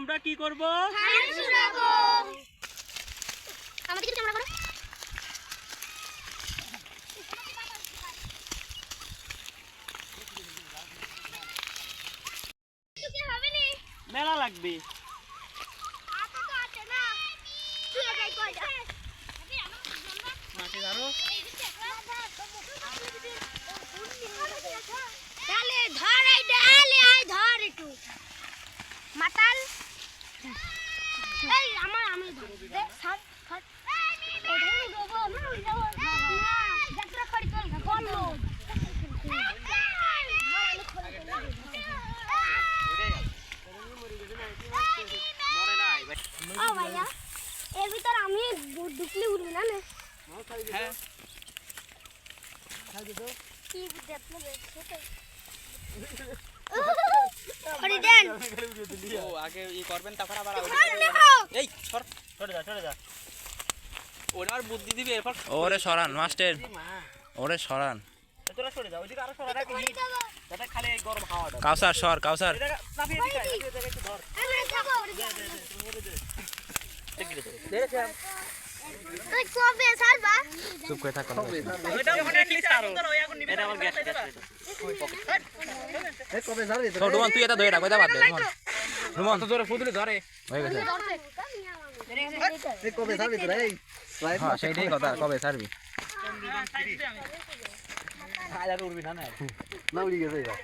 আমরা কি করব? মেলা লাগবে। মাটি ধরো ধর এই ডালে আয় ধর একটু। মাতাল এই আমার আমি ধর দে ধর ধর এই ধর দেবো আমি উড়ে যাব যাত্রা করি চল কোন লোক মরে নাই ও ভাইয়া এর ভিতর আমি ঢুকলে উড়বি না না হ্যাঁ কি দেখলে দেখছ আরে দেন ও আগে ই করবেন তারপর আবার ধর দেখো এই সর সরে যা সরে। যা ওনার বুদ্ধি দিবে এরপর ওরে সরান মাস্টার। ওরে সরান। তোরা সরে চুপ করে থাকো তুই এটা ধরে রাখো বাদ রুমন তো ধরে ফুদুলি ধরে হয়ে গেছে কবে সারবি তোরা এই হ্যাঁ সেইটাই কথা কবে সারবি আর উড়বি না না না উড়ি গেছে এটা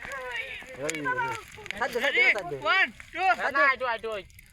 1 2 1 2 1 2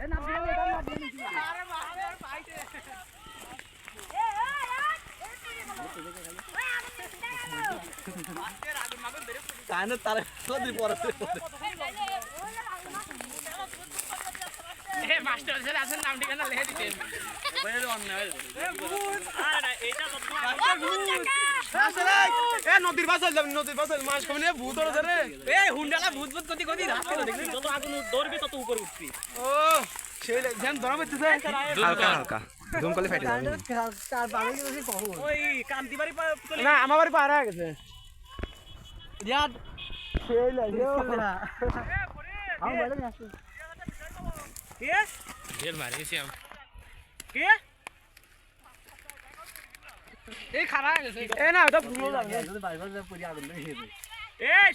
না ওয়ান টু না আইটো আইটো ছেড়ে দাও ছেড়ে দাও রেডি ওয়ান টু থ্রি নদীর বাসায় যাবেন নদীর বাসায় মাছ খাবেন ভূত ধরে এই হুন্ডালা ভূত ভূত কতি কতি দেখবি যত আগুন দৌড়বি তত উপরে উঠবি। ও সেই ধ্যান ধরা পেতেছে হালকা হালকা। জুম করলে ফেটে যাবে। ওই কান্তি বাড়ি না আমার বাড়ি পার হয়ে গেছে। রিয়াদ। সেই লাগে কে? কে? এই খারাপ এ না ওটা ভুলো যাবে এই